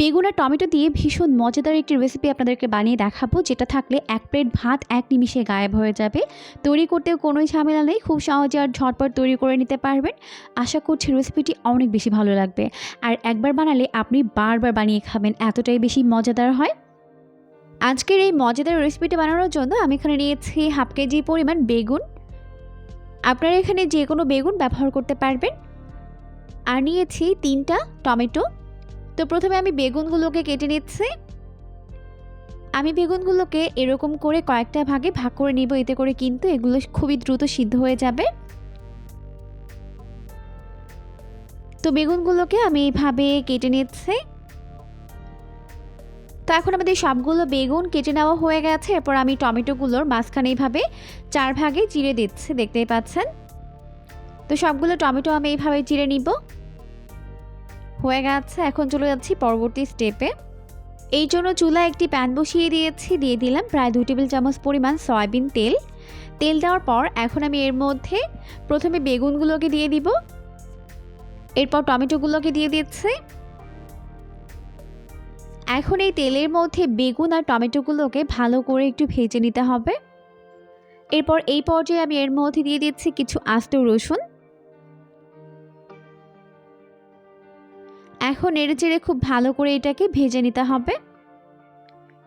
বেগুন আর টমেটো দিয়ে ভীষণ মজাদার একটি রেসিপি আপনাদেরকে বানিয়ে দেখাবো, যেটা থাকলে এক প্লেট ভাত এক নিমিষে গায়েব হয়ে যাবে। তৈরি করতেও কোনোই ঝামেলা নেই, খুব সহজে আর ঝটপট তৈরি করে নিতে পারবেন। আশা করছি রেসিপিটি অনেক বেশি ভালো লাগবে। আর একবার বানালে আপনি বারবার বানিয়ে খাবেন, এতটাই বেশি মজাদার হয়। আজকের এই মজাদার রেসিপিটি বানানোর জন্য আমি এখানে নিয়েছি হাফ কেজি পরিমাণ বেগুন। আপনারা এখানে যে কোনো বেগুন ব্যবহার করতে পারবেন। আর নিয়েছি তিনটা টমেটো। তো প্রথমে আমি বেগুনগুলোকে কেটে নিচ্ছি। আমি বেগুনগুলোকে এরকম করে কয়েকটা ভাগে ভাগ করে নিব, এতে করে কিন্তু এগুলো খুবই দ্রুত সিদ্ধ হয়ে যাবে। তো বেগুনগুলোকে আমি এইভাবে কেটে নিচ্ছি। তো এখন আমাদের সবগুলো বেগুন কেটে নেওয়া হয়ে গেছে। এরপর আমি টমেটোগুলোর মাঝখানে এইভাবে চার ভাগে চিড়ে দিচ্ছি, দেখতেই পাচ্ছেন। তো সবগুলো টমেটো আমি এইভাবে চিড়ে নিব। হয়ে গেছে, এখন চলে যাচ্ছি পরবর্তী স্টেপে এই জন্য চুলায় একটি প্যান বসিয়ে দিয়েছি, দিয়ে দিলাম প্রায় দু টেবিল চামচ পরিমাণ সয়াবিন তেল। তেল দেওয়ার পর এখন আমি এর মধ্যে প্রথমে বেগুনগুলোকে দিয়ে দিব। এরপর টমেটোগুলোকে দিয়ে দিচ্ছি। এখন এই তেলের মধ্যে বেগুন আর টমেটোগুলোকে ভালো করে একটু ভেজে নিতে হবে। এরপর এই পর্যায়ে আমি এর মধ্যে দিয়ে দিচ্ছি কিছু আস্ত রসুন। এখন নেড়ে চেড়ে খুব ভালো করে এটাকে ভেজে নিতে হবে।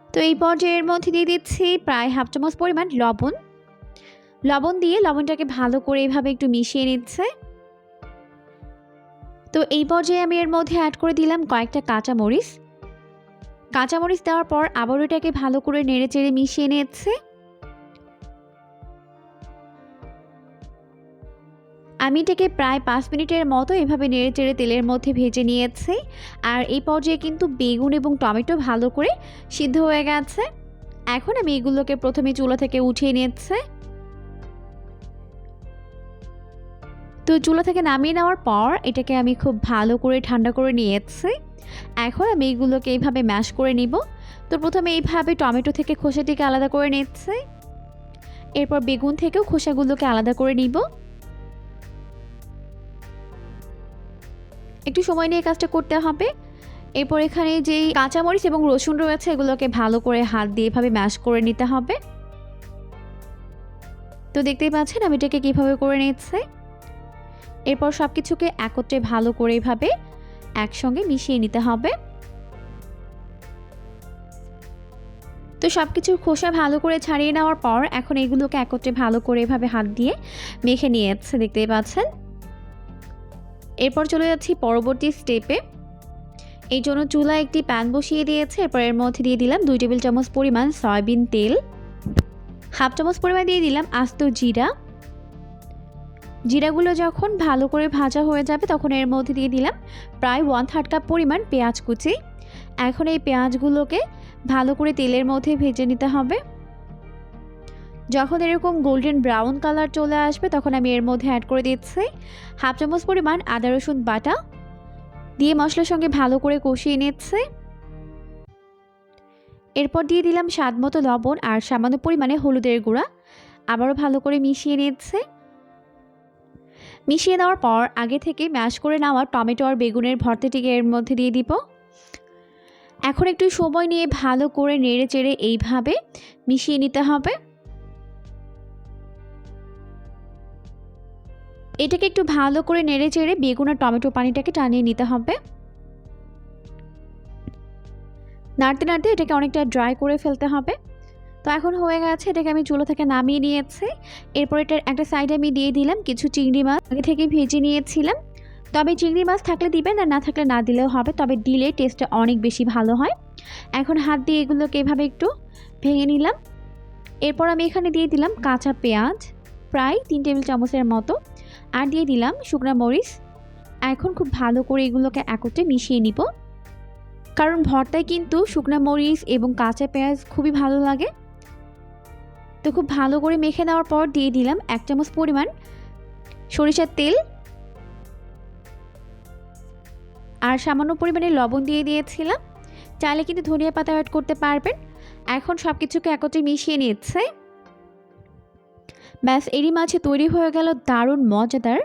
তো এই পর্যায়ের মধ্যে দিয়ে দিচ্ছি প্রায় হাফ চামচ পরিমাণ লবণ। লবণ দিয়ে লবণটাকে ভালো করে এভাবে একটু মিশিয়ে নিচ্ছে। তো এই পর্যায়ে আমি এর মধ্যে অ্যাড করে দিলাম কয়েকটা কাঁচা মরিচ কাঁচামরিচ দেওয়ার পর আবার এটাকে ভালো করে নেড়ে চেড়ে মিশিয়ে নিচ্ছে। আমি এটাকে প্রায় পাঁচ মিনিটের মতো এভাবে নেড়ে চেড়ে তেলের মধ্যে ভেজে নিয়েছি। আর এই পর্যায়ে কিন্তু বেগুন এবং টমেটো ভালো করে সিদ্ধ হয়ে গেছে। এখন আমি এগুলোকে প্রথমে চুলা থেকে উঠিয়ে নিচ্ছে। তো চুলা থেকে নামিয়ে নেওয়ার পর এটাকে আমি খুব ভালো করে ঠান্ডা করে নিয়েছি। এখন আমি এগুলোকে এইভাবে ম্যাশ করে নিব। তো প্রথমে এইভাবে টমেটো থেকে খোসাটিকে আলাদা করে নিচ্ছে। এরপর বেগুন থেকেও খোসাগুলোকে আলাদা করে নিব। একটু সময় নিয়ে কাজটা করতে হবে। এরপর এখানে যেই কাঁচামরিচ এবং রসুন রয়েছে, এগুলোকে ভালো করে হাত দিয়ে এভাবে ম্যাশ করে নিতে হবে। তো দেখতেই পাচ্ছেন আমি এটাকে কীভাবে করে নিচ্ছে। এরপর সব কিছুকে একত্রে ভালো করে এভাবে একসঙ্গে মিশিয়ে নিতে হবে। তো সব কিছুর খোসা ভালো করে ছাড়িয়ে নেওয়ার পর এখন এগুলোকে একত্রে ভালো করে এভাবে হাত দিয়ে মেখে নিয়েছে, দেখতেই পাচ্ছেন। এরপর চলে যাচ্ছি পরবর্তী স্টেপে এই জন্য চুলা একটি প্যান বসিয়ে দিয়েছে, এরপর এর মধ্যে দিয়ে দিলাম দুই টেবিল চামচ পরিমাণ সয়াবিন তেল, হাফ চামচ পরিমাণ দিয়ে দিলাম আস্ত জিরা। জিরাগুলো যখন ভালো করে ভাজা হয়ে যাবে, তখন এর মধ্যে দিয়ে দিলাম প্রায় ওয়ান থার্ড কাপ পরিমাণ পেঁয়াজ কুচি। এখন এই পেঁয়াজগুলোকে ভালো করে তেলের মধ্যে ভেজে নিতে হবে। যখন এরকম গোল্ডেন ব্রাউন কালার চলে আসবে, তখন আমি এর মধ্যে অ্যাড করে দিচ্ছি হাফ চামচ পরিমাণ আদা, রসুন বাটা দিয়ে মশলার সঙ্গে ভালো করে কষিয়ে নিচ্ছে। এরপর দিয়ে দিলাম স্বাদ মতো লবণ আর সামান্য পরিমাণে হলুদের গুঁড়া। আবারও ভালো করে মিশিয়ে নিচ্ছে। মিশিয়ে দেওয়ার পর আগে থেকে ম্যাশ করে নেওয়া টমেটো আর বেগুনের ভর্তাটিকে এর মধ্যে দিয়ে দিব। এখন একটু সময় নিয়ে ভালো করে নেড়ে চেড়ে এইভাবে মিশিয়ে নিতে হবে। এটাকে একটু ভালো করে নেড়ে চেড়ে বেগুন আর টমেটো পানিটাকে টানিয়ে নিতে হবে। নাড়তে নাড়তে এটাকে অনেকটা ড্রাই করে ফেলতে হবে। তো এখন হয়ে গেছে, এটাকে আমি চুলো থেকে নামিয়ে নিয়েছি। এরপর এটার একটা সাইডে আমি দিয়ে দিলাম কিছু চিংড়ি মাছ। আগে থেকে ভেজে নিয়েছিলাম। তবে চিংড়ি মাছ থাকলে দিবেন আর না থাকলে না দিলেও হবে। তবে দিলে টেস্টটা অনেক বেশি ভালো হয়। এখন হাত দিয়ে এগুলোকে এভাবে একটু ভেঙে নিলাম। এরপর আমি এখানে দিয়ে দিলাম কাঁচা পেঁয়াজ, প্রায় তিন টেবিল চামচের মতো। আর দিয়ে দিলাম শুকনা মরিচ। এখন খুব ভালো করে এগুলোকে একত্রে মিশিয়ে নিব। কারণ ভর্তায় কিন্তু শুকনা মরিচ এবং কাঁচা পেঁয়াজ খুবই ভালো লাগে। তো খুব ভালো করে মেখে নেওয়ার পর দিয়ে দিলাম এক চামচ পরিমাণ সরিষার তেল। আর সামান্য পরিমাণে লবণ দিয়ে দিয়েছিলাম। চাইলে কিন্তু ধনিয়া পাতা অ্যাড করতে পারবেন। এখন সব কিছুকে একত্রে মিশিয়ে নিচ্ছে। ব্যাস, এরই মাঝে তৈরি হয়ে গেল দারুণ মজাদার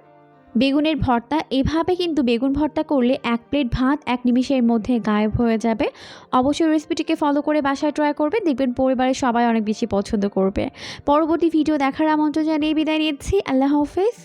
বেগুনের ভর্তা। এভাবে কিন্তু বেগুন ভর্তা করলে এক প্লেট ভাত এক নিমিষের মধ্যে গায়েব হয়ে যাবে। অবশ্যই রেসিপিটিকে ফলো করে বাসায় ট্রাই করবে। দেখবেন পরিবারের সবাই অনেক বেশি পছন্দ করবে। পরবর্তী ভিডিও দেখার আমন্ত্রণ জানিয়ে বিদায় নিচ্ছি। আল্লাহ হাফেজ।